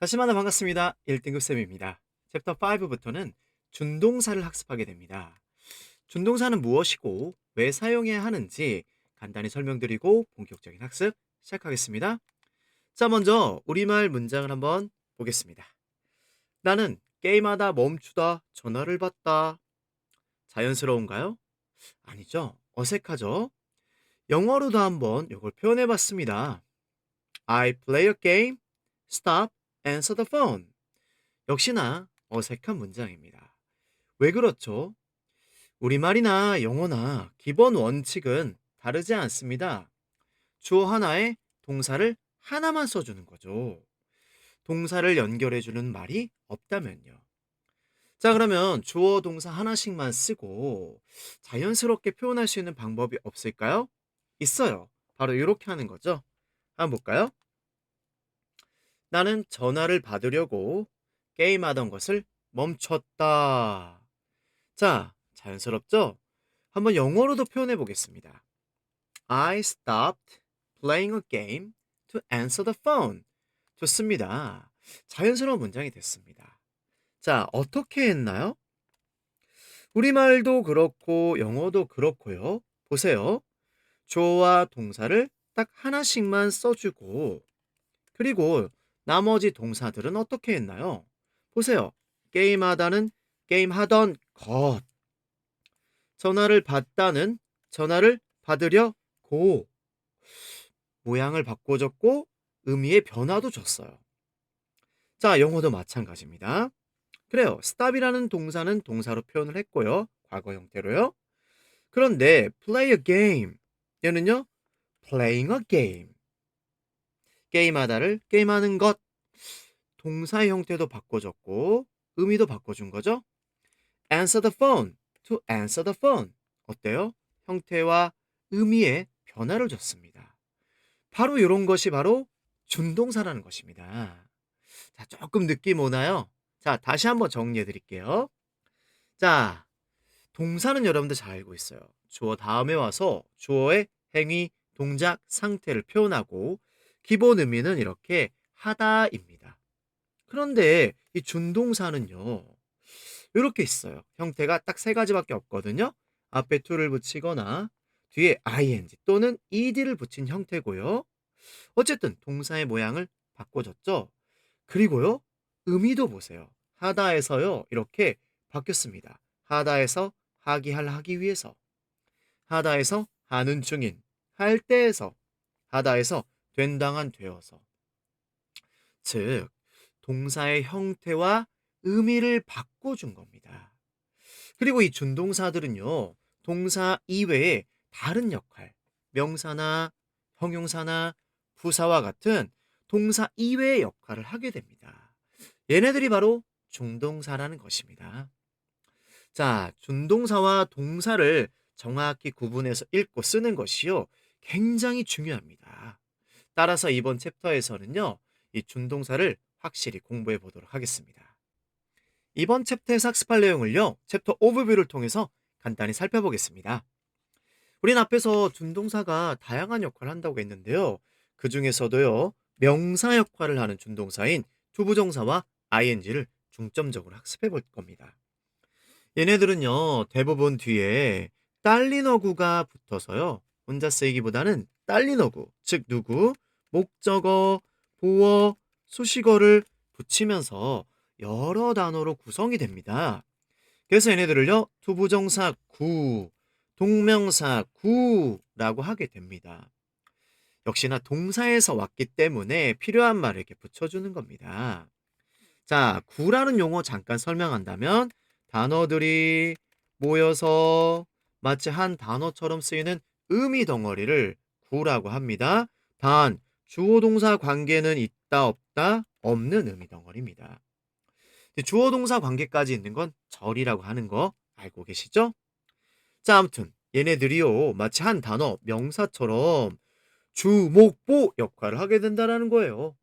다시 만나 반갑습니다. 1등급 쌤입니다. 챕터 5부터는 준동사를 학습하게 됩니다. 준동사는 무엇이고 왜 사용해야 하는지 간단히 설명드리고 본격적인 학습 시작하겠습니다. 자, 먼저 우리말 문장을 한번 보겠습니다. 나는 게임하다 멈추다 전화를 받다. 자연스러운가요? 아니죠. 어색하죠? 영어로도 한번 이걸 표현해 봤습니다. I play a game, stop, answer the phone. 역시나 어색한 문장입니다. 왜 그렇죠? 우리말이나 영어나 기본 원칙은 다르지 않습니다. 주어 하나에 동사를 하나만 써주는 거죠. 동사를 연결해주는 말이 없다면요. 자, 그러면 주어 동사 하나씩만 쓰고 자연스럽게 표현할 수 있는 방법이 없을까요? 있어요. 바로 이렇게 하는 거죠. 한번 볼까요? 나는 전화를 받으려고 게임하던 것을 멈췄다. 자, 자연스럽죠? 한번 영어로도 표현해 보겠습니다. I stopped playing a game to answer the phone. 좋습니다. 자연스러운 문장이 됐습니다. 자, 어떻게 했나요? 우리말도 그렇고 영어도 그렇고요. 보세요. 주어와 동사를 딱 하나씩만 써주고 그리고 나머지 동사들은 어떻게 했나요? 보세요. 게임하다는 게임하던 것. 전화를 받다는 전화를 받으려 고. 모양을 바꿔줬고 의미의 변화도 줬어요. 자, 영어도 마찬가지입니다. 그래요. stop이라는 동사는 동사로 표현을 했고요. 과거 형태로요. 그런데 play a game 얘는요. playing a game 게임하다를 게임하는 것 동사의 형태도 바꿔줬고 의미도 바꿔준 거죠. answer the phone to answer the phone 어때요? 형태와 의미의 변화를 줬습니다. 바로 이런 것이 바로 준동사라는 것입니다. 자, 조금 느낌 오나요? 자, 다시 한번 정리해 드릴게요. 자, 동사는 여러분들 잘 알고 있어요. 주어 다음에 와서 주어의 행위, 동작, 상태를 표현하고 기본 의미는 이렇게 하다입니다. 그런데 이 준동사는요. 이렇게 있어요. 형태가 딱 세 가지밖에 없거든요. 앞에 to를 붙이거나 뒤에 ing 또는 ed를 붙인 형태고요. 어쨌든 동사의 모양을 바꿔줬죠. 그리고요. 의미도 보세요. 하다에서요. 이렇게 바뀌었습니다. 하다에서 하기 할 하기 위해서 하다에서 하는 중인 할 때에서 하다에서 된당한 되어서 즉 동사의 형태와 의미를 바꿔준 겁니다. 그리고 이 준동사들은요, 동사 이외에 다른 역할, 명사나 형용사나 부사와 같은 동사 이외의 역할을 하게 됩니다. 얘네들이 바로 중동사라는 것입니다. 자, 준동사와 동사를 정확히 구분해서 읽고 쓰는 것이요, 굉장히 중요합니다. 따라서 이번 챕터에서는요, 이 준동사를 확실히 공부해 보도록 하겠습니다. 이번 챕터에서 학습할 내용을요, 챕터 오버뷰를 통해서 간단히 살펴보겠습니다. 우린 앞에서 준동사가 다양한 역할을 한다고 했는데요. 그 중에서도요, 명사 역할을 하는 준동사인 투부정사와 ing를 중점적으로 학습해 볼 겁니다. 얘네들은요, 대부분 뒤에 딸린 어구가 붙어서요, 혼자 쓰이기보다는 딸린 어구, 즉 누구, 목적어, 보어, 수식어를 붙이면서 여러 단어로 구성이 됩니다. 그래서 얘네들을요, 투부정사 구, 동명사 구라고 하게 됩니다. 역시나 동사에서 왔기 때문에 필요한 말을 이렇게 붙여주는 겁니다. 자, 구라는 용어 잠깐 설명한다면 단어들이 모여서 마치 한 단어처럼 쓰이는 의미 덩어리를 구라고 합니다. 단, 주어 동사 관계는 있다 없다 없는 의미 덩어리입니다. 주어 동사 관계까지 있는 건 절이라고 하는 거 알고 계시죠? 자, 아무튼 얘네들이요 마치 한 단어 명사처럼 주, 목, 보 역할을 하게 된다라는 거예요.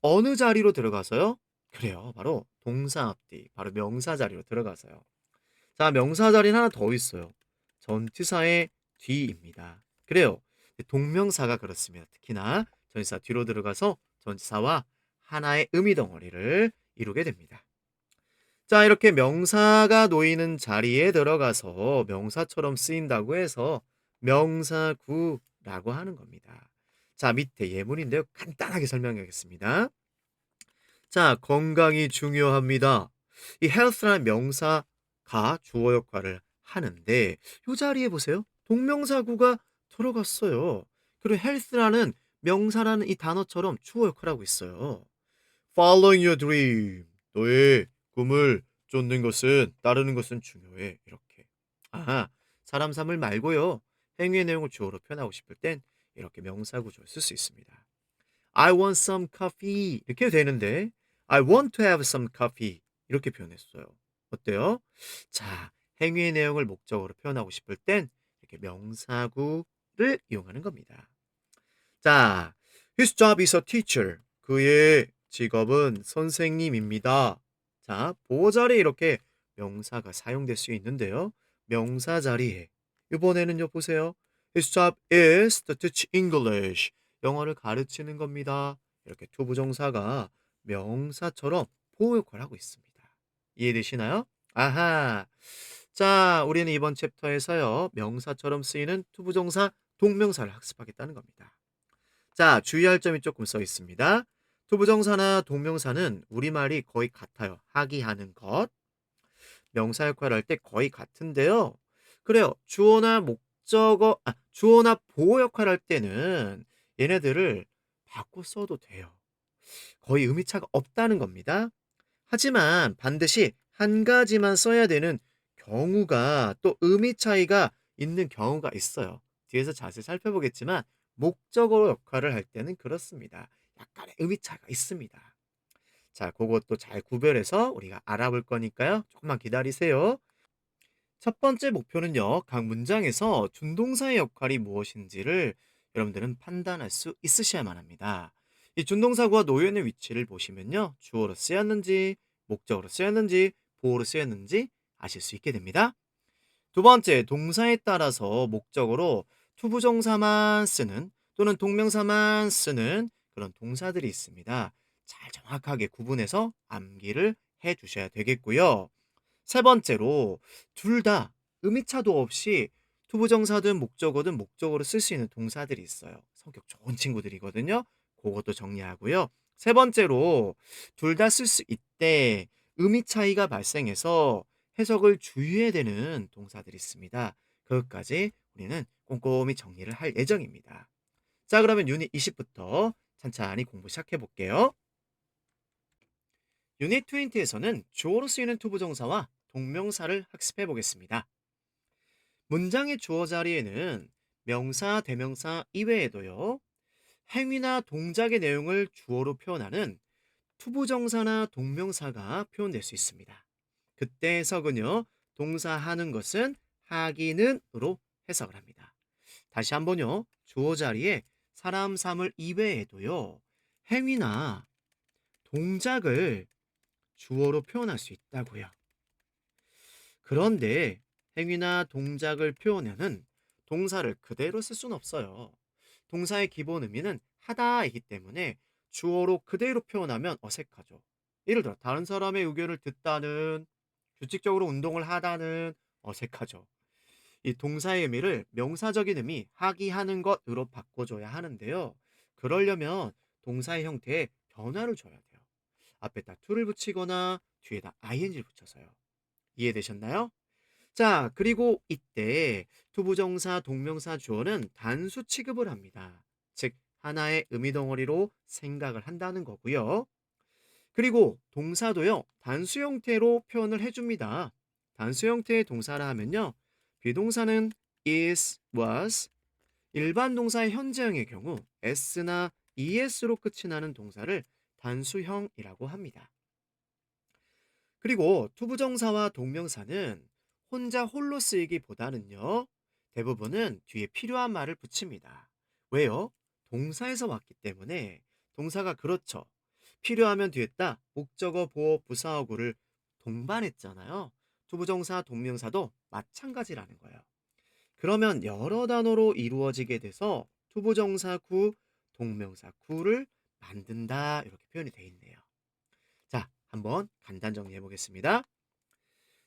어느 자리로 들어가서요? 그래요. 바로 동사 앞뒤, 바로 명사 자리로 들어가서요. 자, 명사 자리는 하나 더 있어요. 전치사의 뒤입니다. 그래요. 동명사가 그렇습니다. 특히나 전치사 뒤로 들어가서 전치사와 하나의 의미 덩어리를 이루게 됩니다. 자, 이렇게 명사가 놓이는 자리에 들어가서 명사처럼 쓰인다고 해서 명사구라고 하는 겁니다. 자, 밑에 예문인데요. 간단하게 설명하겠습니다. 자, 건강이 중요합니다. 이 health라는 명사가 주어 역할을 하는데 이 자리에 보세요. 동명사구가 들어갔어요. 그리고 health라는 명사라는 이 단어처럼 하고 있어요. Following your dream. 너의 꿈을 쫓는 것은 따르는 것은 중요해. 이렇게. 아, 사람 삶을 말고요. 행위의 내용을 주어로 표현하고 싶을 땐 이렇게 명사 구조를 쓸 수 있습니다. I want some coffee 이렇게 되는데 I want to have some coffee 이렇게 표현했어요. 어때요? 자, 행위의 내용을 목적으로 표현하고 싶을 땐 이렇게 명사구를 이용하는 겁니다. 자, his job is a teacher. 그의 직업은 선생님입니다. 자, 보호 자리에 이렇게 명사가 사용될 수 있는데요. 명사 자리에 이번에는요 보세요. His job is to teach English. 영어를 가르치는 겁니다. 이렇게 투부정사가 명사처럼 보호 역할을 하고 있습니다. 이해되시나요? 아하. 자, 우리는 이번 챕터에서요. 명사처럼 쓰이는 투부정사 동명사를 학습하겠다는 겁니다. 자, 주의할 점이 조금 써 있습니다. 투부정사나 동명사는 우리말이 거의 같아요. 하기 하는 것. 명사 역할을 할 때 거의 같은데요. 그래요. 주어나 목적어, 아, 주어나 보호 역할을 할 때는 얘네들을 바꿔 써도 돼요. 거의 의미 차가 없다는 겁니다. 하지만 반드시 한 가지만 써야 되는 경우가 또 의미 차이가 있는 경우가 있어요. 뒤에서 자세히 살펴보겠지만 목적어 역할을 할 때는 그렇습니다. 약간의 의미 차이가 있습니다. 자, 그것도 잘 구별해서 우리가 알아볼 거니까요. 조금만 기다리세요. 첫 번째 목표는요, 각 문장에서 준동사의 역할이 무엇인지를 여러분들은 판단할 수 있으셔야만 합니다. 이 준동사구와 노연의 위치를 보시면요, 주어로 쓰였는지, 목적으로 쓰였는지, 보호로 쓰였는지 아실 수 있게 됩니다. 두 번째, 동사에 따라서 목적으로 투부정사만 쓰는 또는 동명사만 쓰는 그런 동사들이 있습니다. 잘 정확하게 구분해서 암기를 해 주셔야 되겠고요. 세 번째로 둘 다 의미차도 없이 투부정사든 목적어든 목적어로 쓸 수 있는 동사들이 있어요. 성격 좋은 친구들이거든요. 그것도 정리하고요. 세 번째로 둘 다 쓸 수 있대 의미 차이가 발생해서 해석을 주의해야 되는 동사들이 있습니다. 그것까지 우리는 꼼꼼히 정리를 할 예정입니다. 자, 그러면 유닛 20부터 찬찬히 공부 시작해 볼게요. 유닛 20에서는 주어로 쓰이는 투부정사와 동명사를 학습해 보겠습니다. 문장의 주어 자리에는 명사, 대명사 이외에도요. 행위나 동작의 내용을 주어로 표현하는 투부정사나 동명사가 표현될 수 있습니다. 그때 해석은요. 동사 하는 것은 하기는으로 해석을 합니다. 다시 한번요. 주어 자리에 사람 사물 이외에도요. 행위나 동작을 주어로 표현할 수 있다고요. 그런데 행위나 동작을 표현하는 동사를 그대로 쓸 수는 없어요. 동사의 기본 의미는 하다이기 때문에 주어로 그대로 표현하면 어색하죠. 예를 들어 다른 사람의 의견을 듣다는 규칙적으로 운동을 하다는 어색하죠. 이 동사의 의미를 명사적인 의미 하기 하는 것으로 바꿔줘야 하는데요. 그러려면 동사의 형태에 변화를 줘야 돼요. 앞에다 to를 붙이거나 뒤에다 ing를 붙여서요. 이해되셨나요? 자, 그리고 이때 투부정사, 동명사, 주어는 단수 취급을 합니다. 즉, 하나의 의미 덩어리로 생각을 한다는 거고요. 그리고 동사도요, 단수 형태로 표현을 해줍니다. 단수 형태의 동사라 하면요, 비동사는 is, was, 일반 동사의 현재형의 경우 s나 es로 끝이 나는 동사를 단수형이라고 합니다. 그리고 투부정사와 동명사는 혼자 홀로 쓰이기보다는요. 대부분은 뒤에 필요한 말을 붙입니다. 왜요? 동사에서 왔기 때문에 동사가 그렇죠. 필요하면 뒤에다 목적어, 보어, 부사어구를 동반했잖아요. 투부정사, 동명사도 마찬가지라는 거예요. 그러면 여러 단어로 이루어지게 돼서 투부정사 구, 동명사 구를 만든다 이렇게 표현이 돼 있네요. 자, 한번 간단 정리해 보겠습니다.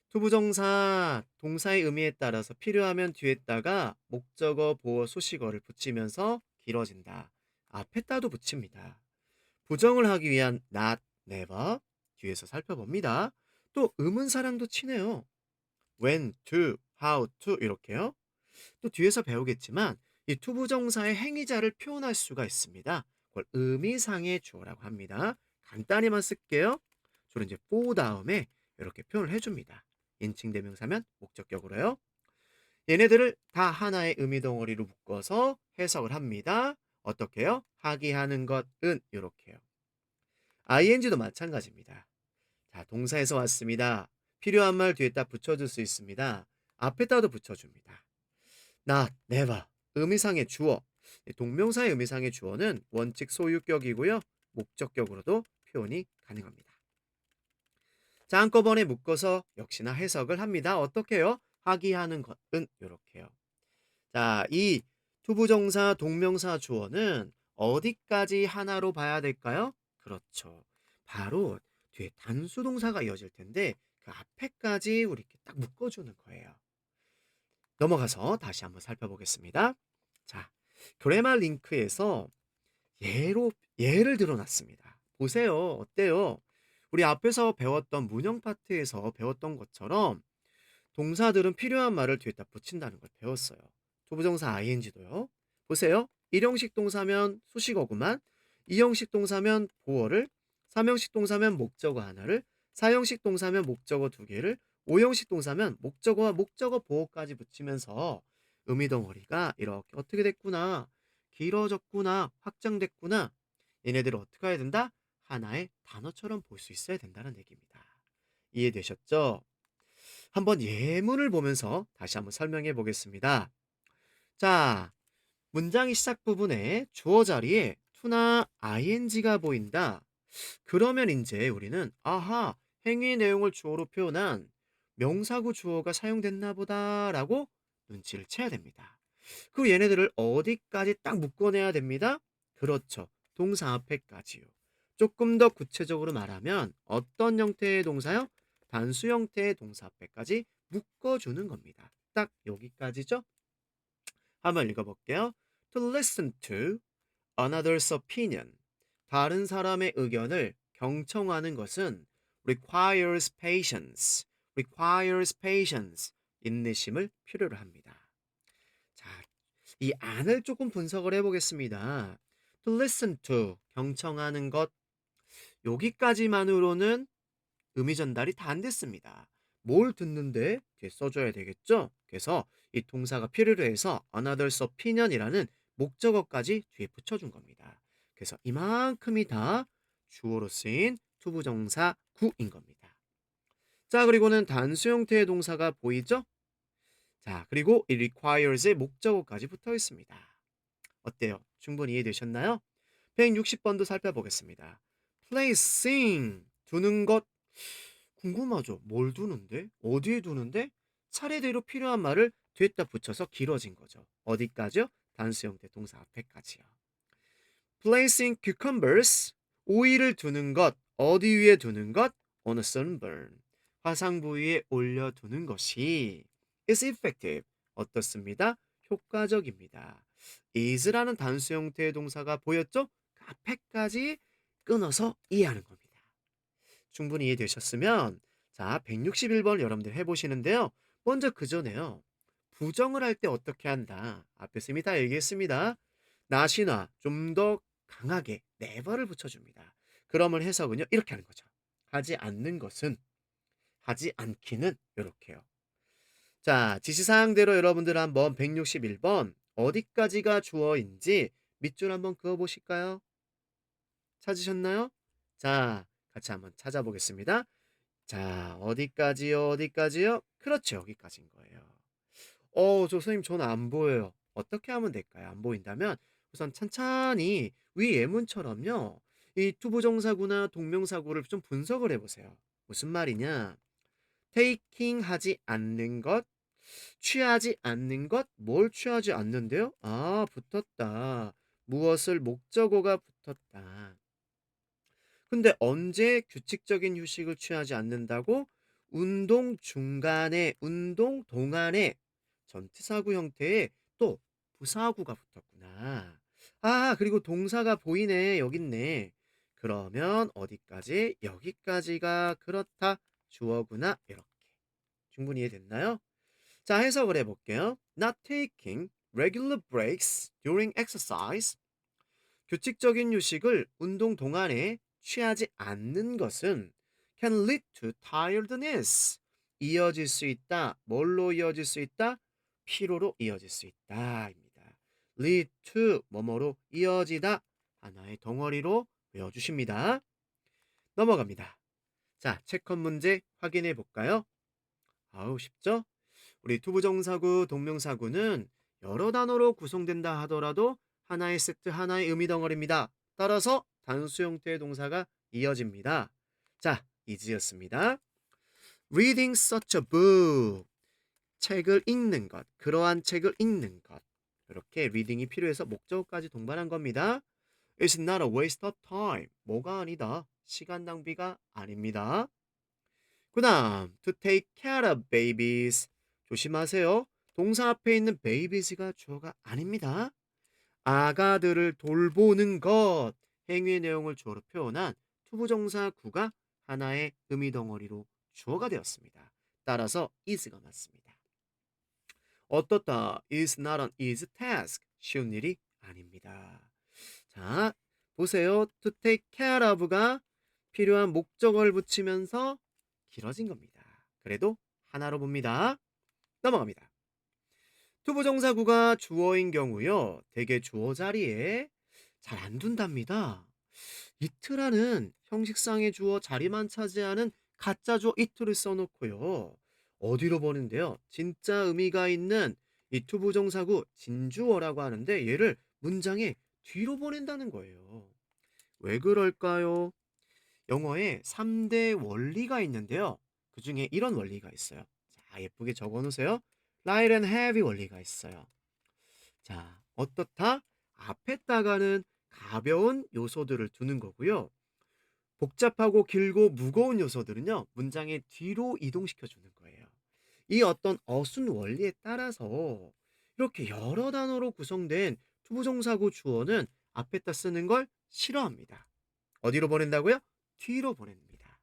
투부정사 동사의 의미에 따라서 필요하면 뒤에다가 목적어, 보어, 수식어를 붙이면서 길어진다. 앞에다도 붙입니다. 부정을 하기 위한 not, never 뒤에서 살펴봅니다. 또 의문사랑도 치네요. When, to, how to 이렇게요. 또 뒤에서 배우겠지만 이 투부정사의 행위자를 표현할 수가 있습니다. 그걸 의미상의 주어라고 합니다. 간단히만 쓸게요. 주로 이제 for 다음에 이렇게 표현을 해줍니다. 인칭 대명사면 목적격으로요. 얘네들을 다 하나의 의미 덩어리로 묶어서 해석을 합니다. 어떻게요? 하기 하는 것은 이렇게요. ing도 마찬가지입니다. 자, 동사에서 왔습니다. 필요한 말 뒤에다 붙여줄 수 있습니다. 앞에다도 붙여줍니다. not, never, 의미상의 주어. 동명사의 의미상의 주어는 원칙 소유격이고요. 목적격으로도 표현이 가능합니다. 자, 한꺼번에 묶어서 역시나 해석을 합니다. 어떻게요? 하기 하는 것은 이렇게요. 자, 이 투부정사 동명사 주어는 어디까지 하나로 봐야 될까요? 그렇죠. 바로 뒤에 단수동사가 이어질 텐데 그 앞에까지 우리 이렇게 딱 묶어주는 거예요. 넘어가서 다시 한번 살펴보겠습니다. 자, 그래마 링크에서 예로 예를 들어놨습니다. 보세요. 어때요? 우리 앞에서 배웠던 문형 파트에서 배웠던 것처럼 동사들은 필요한 말을 뒤에다 붙인다는 걸 배웠어요. 조부정사 ing도요. 보세요. 1형식 동사면 수식어구만. 2형식 동사면 보어를, 3형식 동사면 목적어 하나를, 4형식 동사면 목적어 두 개를, 5형식 동사면 목적어와 목적어 보어까지 붙이면서 의미 덩어리가 이렇게 어떻게 됐구나, 길어졌구나, 확장됐구나. 얘네들을 어떻게 해야 된다? 하나의 단어처럼 볼 수 있어야 된다는 얘기입니다. 이해되셨죠? 한번 예문을 보면서 다시 한번 설명해 보겠습니다. 자, 문장의 시작 부분에 주어 자리에 to나 ing가 보인다. 그러면 이제 우리는 아하, 행위 내용을 주어로 표현한 명사구 주어가 사용됐나 보다라고 눈치를 채야 됩니다. 그리고 얘네들을 어디까지 딱 묶어내야 됩니다. 그렇죠. 동사 앞에까지요. 조금 더 구체적으로 말하면 어떤 형태의 동사요? 단수 형태의 동사 앞에까지 묶어주는 겁니다. 딱 여기까지죠? 한번 읽어볼게요. To listen to another's opinion. 다른 사람의 의견을 경청하는 것은 requires patience. requires patience. 인내심을 필요로 합니다. 자, 이 안을 조금 분석을 해보겠습니다. To listen to 경청하는 것 여기까지만으로는 의미 전달이 다 안 됐습니다. 뭘 듣는데 뒤에 써줘야 되겠죠? 그래서 이 동사가 필요로 해서 another's opinion이라는 목적어까지 뒤에 붙여준 겁니다. 그래서 이만큼이 다 주어로 쓰인 투부정사 구인 겁니다. 자, 그리고는 단수 형태의 동사가 보이죠? 자, 그리고 이 requires의 목적어까지 붙어 있습니다. 어때요? 충분히 이해되셨나요? 160번도 살펴보겠습니다. placing 두는 것 궁금하죠? 뭘 두는데? 어디에 두는데? 차례대로 필요한 말을 뒤에다 붙여서 길어진 거죠. 어디까지요? 단수 형태 동사 앞에까지요. placing cucumbers 오이를 두는 것 어디 위에 두는 것 on a sunburn 화상 부위에 올려두는 것이 is effective 어떻습니다? 효과적입니다. is라는 단수 형태의 동사가 보였죠? 그 앞에까지 끊어서 이해하는 겁니다. 충분히 이해되셨으면 자 161번 여러분들 해보시는데요. 먼저 그 전에요. 부정을 할 때 어떻게 한다. 앞에서 이미 다 얘기했습니다. not이나 좀 더 강하게 never를 붙여줍니다. 그러면 해석은요. 이렇게 하는 거죠. 하지 않는 것은 하지 않기는 이렇게요. 자 지시사항대로 여러분들 한번 161번 어디까지가 주어인지 밑줄 한번 그어보실까요? 찾으셨나요? 자, 같이 한번 찾아보겠습니다. 자, 어디까지요? 어디까지요? 그렇죠. 여기까지인 거예요. 어, 저 선생님 저는 안 보여요. 어떻게 하면 될까요? 안 보인다면 우선 찬찬히 위 예문처럼요. 이 투부정사구나 동명사구를 좀 분석을 해보세요. 무슨 말이냐? 테이킹 하지 않는 것, 취하지 않는 것, 뭘 취하지 않는데요? 아, 붙었다. 무엇을 목적어가 붙었다. 근데 언제 규칙적인 휴식을 취하지 않는다고? 운동 중간에, 운동 동안에 전치사구 형태의 또 부사구가 붙었구나. 아, 그리고 동사가 보이네. 여기 있네. 그러면 어디까지? 여기까지가 그렇다. 주어구나. 이렇게. 충분히 이해됐나요? 자, 해석을 해볼게요. Not taking regular breaks during exercise. 규칙적인 휴식을 운동 동안에 취하지 않는 것은 can lead to tiredness. 이어질 수 있다. 뭘로 이어질 수 있다? 피로로 이어질 수 있다. Lead to 뭐뭐로 이어지다. 하나의 덩어리로 외워주십니다. 넘어갑니다. 자, 체크 문제 확인해 볼까요? 아우, 쉽죠? 우리 투부정사구, 동명사구는 여러 단어로 구성된다 하더라도 하나의 세트, 하나의 의미 덩어리입니다. 따라서 단수 형태의 동사가 이어집니다. 자, 이지였습니다. Reading such a book. 책을 읽는 것, 그러한 책을 읽는 것. 이렇게 리딩이 필요해서 목적어까지 동반한 겁니다. It's not a waste of time. 뭐가 아니다. 시간 낭비가 아닙니다. 그 다음, to take care of babies. 조심하세요. 동사 앞에 있는 babies가 주어가 아닙니다. 아가들을 돌보는 것. 행위의 내용을 주어로 표현한 투부정사 구가 하나의 의미 덩어리로 주어가 되었습니다. 따라서 is가 맞습니다. 어떻다? is not an easy task. 쉬운 일이 아닙니다. 자, 보세요. to take care of가 필요한 목적어를 붙이면서 길어진 겁니다. 그래도 하나로 봅니다. 넘어갑니다. 투부정사구가 주어인 경우요. 대개 주어 자리에 잘 안 둔답니다. 이트라는 형식상의 주어 자리만 차지하는 가짜 주어 이트를 써놓고요. 어디로 보는데요? 진짜 의미가 있는 이 투부정사구 진주어라고 하는데 얘를 문장의 뒤로 보낸다는 거예요. 왜 그럴까요? 영어에 3대 원리가 있는데요. 그 중에 이런 원리가 있어요. 자, 예쁘게 적어 놓으세요. light and heavy 원리가 있어요. 자, 어떻다? 앞에다가는 가벼운 요소들을 두는 거고요. 복잡하고 길고 무거운 요소들은요, 문장의 뒤로 이동시켜 주는. 이 어떤 어순 원리에 따라서 이렇게 여러 단어로 구성된 투부정사구 주어는 앞에다 쓰는 걸 싫어합니다. 어디로 보낸다고요? 뒤로 보냅니다.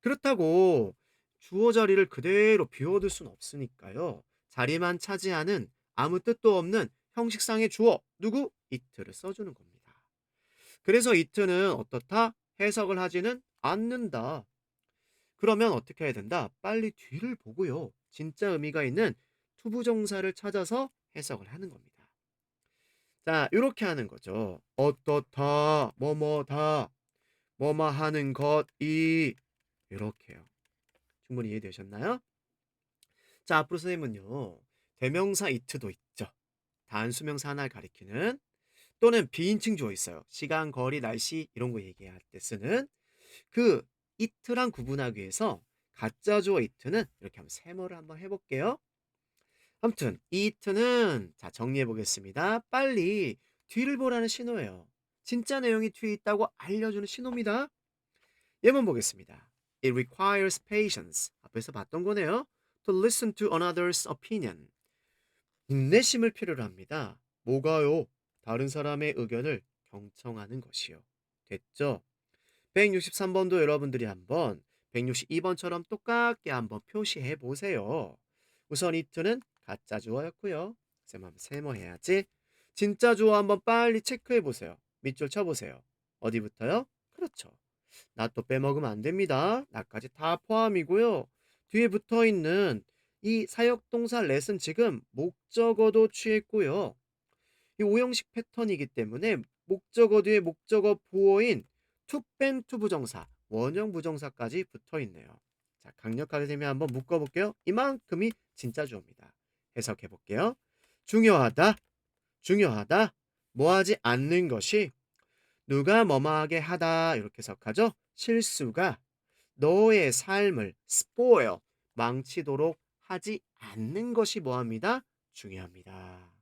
그렇다고 주어 자리를 그대로 비워둘 수는 없으니까요. 자리만 차지하는 아무 뜻도 없는 형식상의 주어 누구? 이트를 써주는 겁니다. 그래서 이트는 어떻다? 해석을 하지는 않는다. 그러면 어떻게 해야 된다? 빨리 뒤를 보고요. 진짜 의미가 있는 투부정사를 찾아서 해석을 하는 겁니다. 자, 이렇게 하는 거죠. 어떻다, 뭐뭐다, 뭐뭐 하는 것이 이렇게요. 충분히 이해되셨나요? 자, 앞으로 선생님은요. 대명사 이트도 있죠. 단수명사 하나를 가리키는 또는 비인칭 주어 있어요. 시간, 거리, 날씨 이런 거 얘기할 때 쓰는 그 이트랑 구분하기 위해서 가짜 주어 이트는 이렇게 한번 세모를 한번 해볼게요. 아무튼 이 이트는 자 정리해 보겠습니다. 빨리 뒤를 보라는 신호예요. 진짜 내용이 뒤에 있다고 알려주는 신호입니다. 예문 보겠습니다. It requires patience. 앞에서 봤던 거네요. To listen to another's opinion. 인내심을 필요로 합니다. 뭐가요? 다른 사람의 의견을 경청하는 것이요. 됐죠? 163번도 여러분들이 한번 162번처럼 똑같게 한번 표시해 보세요. 우선 이트는 가짜 주어였고요. 쌤 한번 세모해야지. 진짜 주어 한번 빨리 체크해 보세요. 밑줄 쳐보세요. 어디부터요? 그렇죠. 나 또 빼먹으면 안 됩니다. 나까지 다 포함이고요. 뒤에 붙어 있는 이 사역동사 레슨 지금 목적어도 취했고요. 이 오형식 패턴이기 때문에 목적어 뒤에 목적어 부호인 투뺀 투부정사, 원형 부정사까지 붙어 있네요. 자, 강력하게 되면 한번 묶어 볼게요. 이만큼이 진짜 주어입니다. 해석해 볼게요. 중요하다. 중요하다. 뭐 하지 않는 것이 누가 뭐뭐하게 하다 이렇게 해석하죠. 실수가 너의 삶을 spoil 망치도록 하지 않는 것이 뭐합니다? 중요합니다.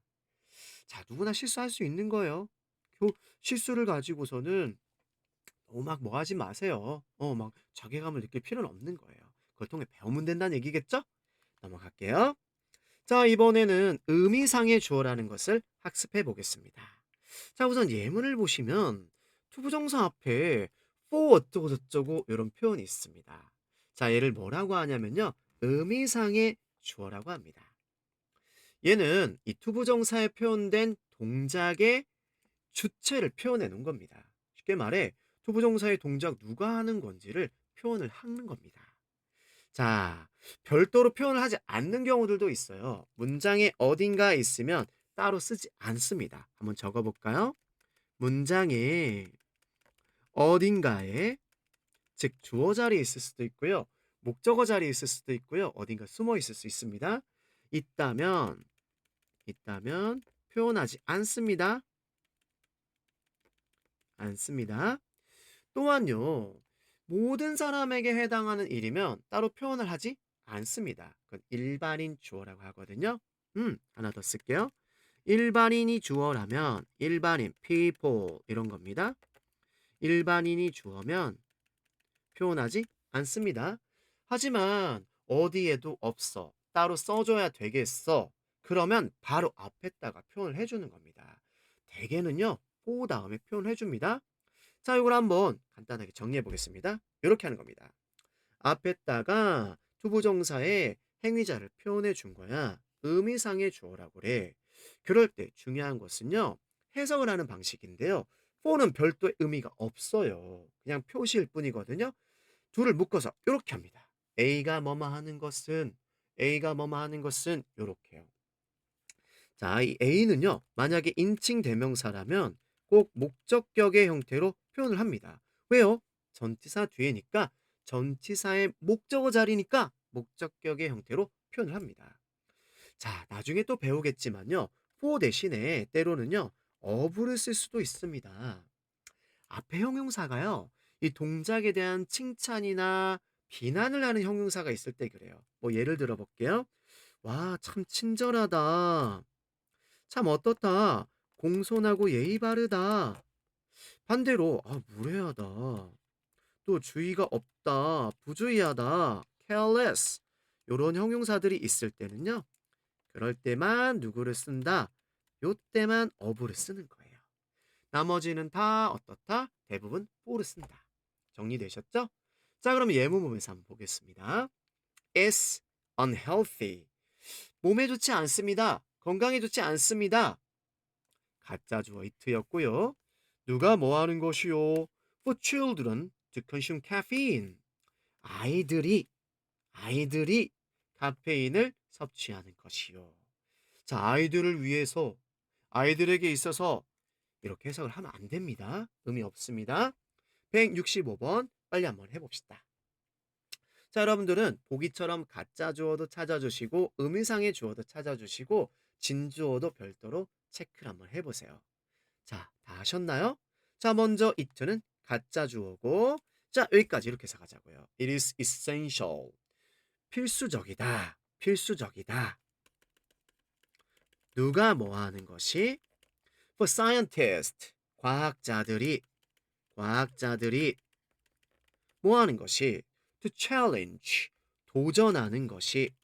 자, 누구나 실수할 수 있는 거예요. 그 실수를 가지고서는 너무 막 뭐 하지 마세요. 어 막 자괴감을 느낄 필요는 없는 거예요. 그걸 통해 배우면 된다는 얘기겠죠? 넘어갈게요. 자, 이번에는 의미상의 주어라는 것을 학습해 보겠습니다. 자, 우선 예문을 보시면 투부정사 앞에 for 어쩌고 저쩌고 이런 표현이 있습니다. 자, 얘를 뭐라고 하냐면요. 의미상의 주어라고 합니다. 얘는 이 투부정사에 표현된 동작의 주체를 표현해 놓은 겁니다. 쉽게 말해 투부정사의 동작 누가 하는 건지를 표현을 하는 겁니다. 자, 별도로 표현을 하지 않는 경우들도 있어요. 문장에 어딘가 있으면 따로 쓰지 않습니다. 한번 적어 볼까요? 문장에 어딘가에 즉 주어 자리에 있을 수도 있고요. 목적어 자리에 있을 수도 있고요. 어딘가 숨어 있을 수 있습니다. 있다면 있다면 표현하지 않습니다. 않습니다. 또한요. 모든 사람에게 해당하는 일이면 따로 표현을 하지 않습니다. 그건 일반인 주어라고 하거든요. 음, 하나 더 쓸게요. 일반인이 주어라면 일반인 people 이런 겁니다. 일반인이 주어면 표현하지 않습니다. 하지만 어디에도 없어. 따로 써줘야 되겠어. 그러면 바로 앞에다가 표현을 해주는 겁니다. 대개는요, for 다음에 표현을 해줍니다. 자, 이걸 한번 간단하게 정리해 보겠습니다. 이렇게 하는 겁니다. 앞에다가 투부정사의 행위자를 표현해 준 거야. 의미상의 주어라고 그래. 그럴 때 중요한 것은요. 해석을 하는 방식인데요. for는 별도의 의미가 없어요. 그냥 표시일 뿐이거든요. 둘을 묶어서 이렇게 합니다. A가 뭐뭐 하는 것은 A가 뭐뭐 하는 것은 이렇게요. 자, 이 A는요. 만약에 인칭 대명사라면 꼭 목적격의 형태로 표현을 합니다. 왜요? 전치사 뒤에니까 전치사의 목적어 자리니까 목적격의 형태로 표현을 합니다. 자, 나중에 또 배우겠지만요. for 대신에 때로는요. of를 쓸 수도 있습니다. 앞에 형용사가요. 이 동작에 대한 칭찬이나 비난을 하는 형용사가 있을 때 그래요. 뭐 예를 들어 볼게요. 와, 참 친절하다. 참 어떻다. 공손하고 예의 바르다. 반대로 아, 무례하다. 또 주의가 없다. 부주의하다. careless. 요런 형용사들이 있을 때는요. 그럴 때만 누구를 쓴다. 요 때만 of를 쓰는 거예요. 나머지는 다 어떻다? 대부분 for를 쓴다. 정리되셨죠? 자, 그럼 예문 보면서 한번 보겠습니다. is unhealthy. 몸에 좋지 않습니다. 건강에 좋지 않습니다. 가짜 주어 it였고요. 누가 뭐 하는 것이요? For children to consume caffeine. 아이들이 아이들이 카페인을 섭취하는 것이요. 자, 아이들을 위해서 아이들에게 있어서 이렇게 해석을 하면 안 됩니다. 의미 없습니다. 165번 빨리 한번 해봅시다. 자, 여러분들은 보기처럼 가짜 주어도 찾아주시고 의미상의 주어도 찾아주시고 진주어도 별도로 체크를 한번 해보세요. 자, 다 하셨나요? 자, 먼저 it는 가짜 주어고 자, 여기까지 이렇게 해서 가자고요. It is essential. 필수적이다. 필수적이다. 누가 뭐 하는 것이? For scientists. 과학자들이 과학자들이 뭐 하는 것이? To challenge. 도전하는 것이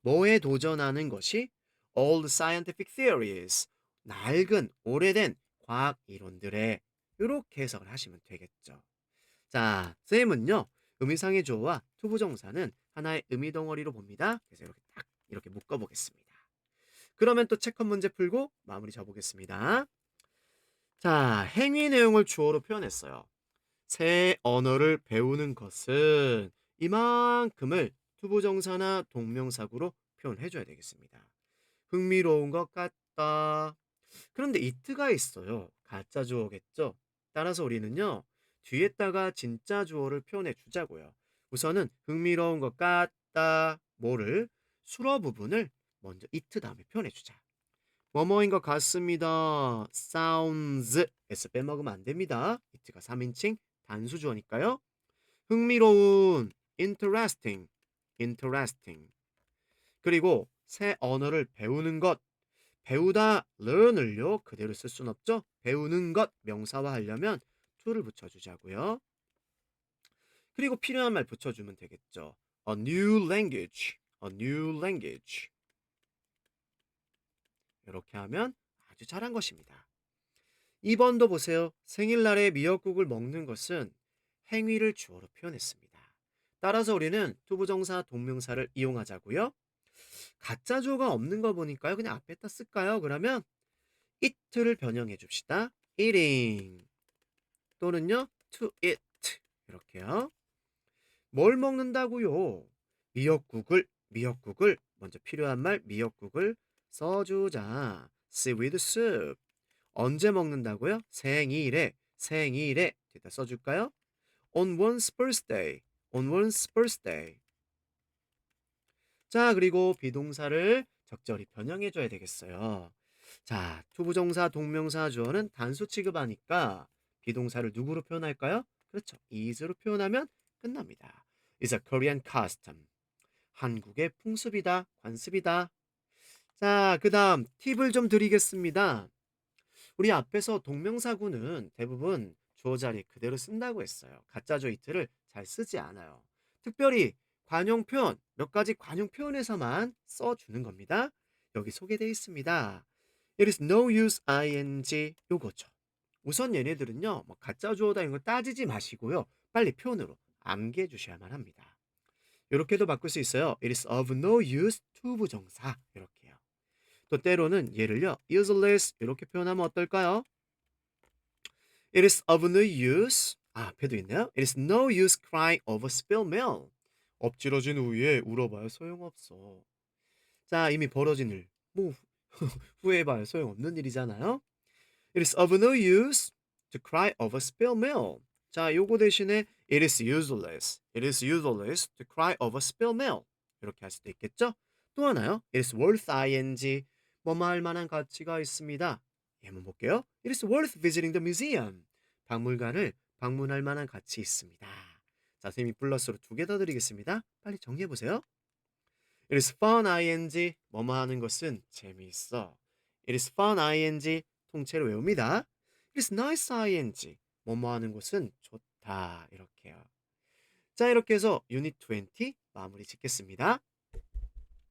뭐에 도전하는 것이? Old scientific theories. 낡은 오래된 과학 이론들에 이렇게 해석을 하시면 되겠죠. 자, 쌤은요. 의미상의 주어와 투부정사는 하나의 의미 덩어리로 봅니다. 그래서 이렇게 딱 이렇게 묶어 보겠습니다. 그러면 또 체크 문제 풀고 마무리 잡보겠습니다. 자, 행위 내용을 주어로 표현했어요. 새 언어를 배우는 것은 이만큼을 투부정사나 동명사구로 표현해 줘야 되겠습니다. 흥미로운 것 같다. 그런데 it가 있어요. 가짜 주어겠죠? 따라서 우리는요. 뒤에다가 진짜 주어를 표현해 주자고요. 우선은 흥미로운 것 같다. 뭐를 수러 부분을 먼저 it 다음에 표현해 주자. 뭐뭐인 것 같습니다. sounds s 빼먹으면 안 됩니다. it가 3인칭 단수 주어니까요. 흥미로운 interesting interesting 그리고 새 언어를 배우는 것 배우다 learn을요 그대로 쓸 순 없죠 배우는 것 명사화하려면 to를 붙여주자고요. 그리고 필요한 말 붙여주면 되겠죠. A new language, a new language. 이렇게 하면 아주 잘한 것입니다. 2번도 보세요. 생일날에 미역국을 먹는 것은 행위를 주어로 표현했습니다. 따라서 우리는 투부정사 동명사를 이용하자고요. 가짜 주어가 없는 거 보니까요. 그냥 앞에다 쓸까요? 그러면 it를 변형해 줍시다. eating 또는요 to eat 이렇게요. 뭘 먹는다고요? 미역국을 미역국을 먼저 필요한 말 미역국을 써주자. with soup 언제 먹는다고요? 생일에 생일에 뒤에다 써줄까요? on one's birthday on one's birthday 자 그리고 비동사를 적절히 변형해 줘야 되겠어요. 자 투부정사 동명사 주어는 단수 취급하니까 비동사를 누구로 표현할까요? 그렇죠. is로 표현하면 끝납니다. It's a Korean custom. 한국의 풍습이다, 관습이다. 자, 그 다음 팁을 좀 드리겠습니다. 우리 앞에서 동명사구는 대부분 주어 자리 그대로 쓴다고 했어요. 가짜 조이트를 잘 쓰지 않아요. 특별히 관용 표현, 몇 가지 관용 표현에서만 써주는 겁니다. 여기 소개되어 있습니다. It is no use ing 요거죠. 우선 얘네들은요, 뭐 가짜 주어다 이런 거 따지지 마시고요. 빨리 표현으로 암기해 주셔야만 합니다. 이렇게도 바꿀 수 있어요. It is of no use to 부정사 이렇게요. 또 때로는 얘를요, useless 이렇게 표현하면 어떨까요? It is of no use. 아, 앞에도 있네요. It is no use crying over spilled milk. 엎질러진 우유에 울어봐야 소용없어. 자, 이미 벌어진 일. 뭐 후회해봐야 소용없는 일이잖아요. It is of no use to cry over spilled milk. 자, 요거 대신에 it is useless. It is useless to cry over spilled milk. 이렇게 할 수도 있겠죠? 또 하나요. It is worth ing. 뭐뭐 할 만한 가치가 있습니다. 예, 한번 볼게요. It is worth visiting the museum. 박물관을 방문할 만한 가치 있습니다. 자, 선생님이 플러스로 두 개 더 드리겠습니다. 빨리 정리해 보세요. It is fun ing. 뭐뭐 하는 것은 재미있어. It is fun ing. 통째로 외웁니다. It is nice ing. 뭐뭐 하는 것은 좋다. 이렇게요. 자, 이렇게 해서 유닛 20 마무리 짓겠습니다.